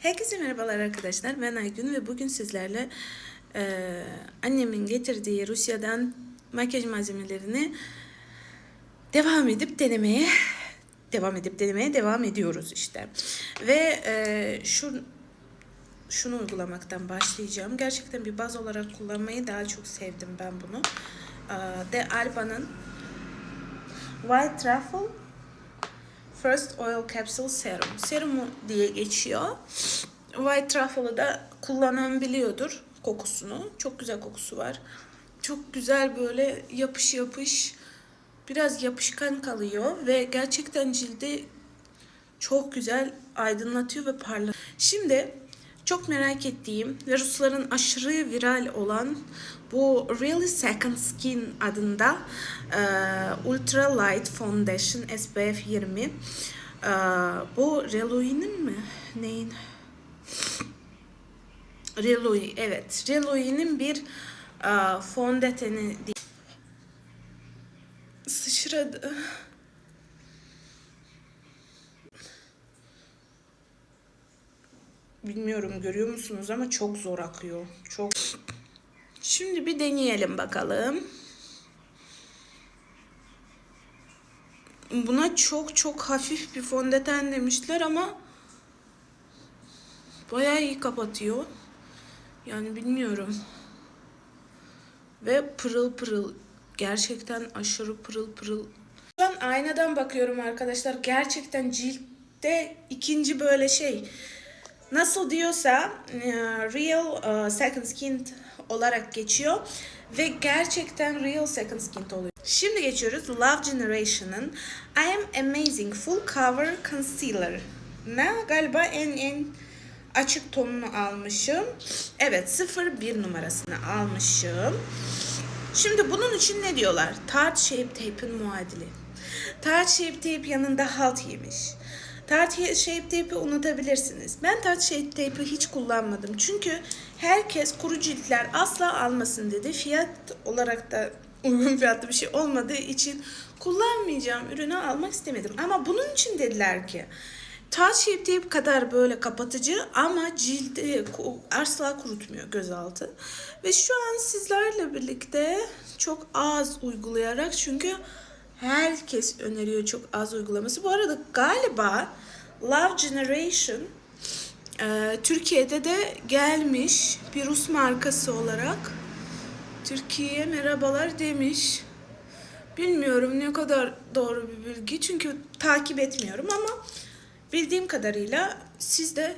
Herkese merhabalar arkadaşlar. Ben Aygün ve bugün sizlerle e, annemin getirdiği Rusya'dan makyaj malzemelerini devam edip denemeye devam edip denemeye devam ediyoruz işte. Ve e, şu şunu uygulamaktan başlayacağım. Gerçekten bir baz olarak kullanmayı daha çok sevdim ben bunu. E, De Alba'nın White Truffle First Oil Capsule Serum. Serumu diye geçiyor. White Truffle'ı da kullanan biliyordur kokusunu. Çok güzel kokusu var. Çok güzel böyle yapış yapış biraz yapışkan kalıyor ve gerçekten cildi çok güzel aydınlatıyor ve parlatıyor. Şimdi çok merak ettiğim ve Rusların aşırı viral olan bu Really Second Skin adında e, Ultra Light Foundation SPF 20. E, bu Reloi'nin mi? Neyin? Reloi, evet. Reloi'nin bir e, fondöteni. Sıçradı. Bilmiyorum görüyor musunuz ama çok zor akıyor. Çok. Şimdi bir deneyelim bakalım. Buna çok çok hafif bir fondöten demişler ama bayağı iyi kapatıyor. Yani bilmiyorum. Ve pırıl pırıl. Gerçekten aşırı pırıl pırıl. Şu an aynadan bakıyorum arkadaşlar. Gerçekten ciltte ikinci böyle şey nasıl diyorsa e, real e, second skin olarak geçiyor ve gerçekten real second skin oluyor. Şimdi geçiyoruz Love Generation'ın I Am Amazing Full Cover Concealer. Ne? Galiba en en açık tonunu almışım. Evet 01 numarasını almışım. Şimdi bunun için ne diyorlar? Tart Shape Tape'in muadili. Tart Shape Tape yanında halt yemiş. Tart Shape Tape'i unutabilirsiniz. Ben Tart Shape Tape'i hiç kullanmadım. Çünkü herkes kuru ciltler asla almasın dedi. Fiyat olarak da uygun fiyatlı bir şey olmadığı için kullanmayacağım ürünü almak istemedim. Ama bunun için dediler ki Shape Tape kadar böyle kapatıcı ama cildi asla kurutmuyor gözaltı. Ve şu an sizlerle birlikte çok az uygulayarak çünkü herkes öneriyor çok az uygulaması. Bu arada galiba Love Generation e, Türkiye'de de gelmiş bir Rus markası olarak Türkiye'ye merhabalar demiş. Bilmiyorum ne kadar doğru bir bilgi çünkü takip etmiyorum ama bildiğim kadarıyla siz de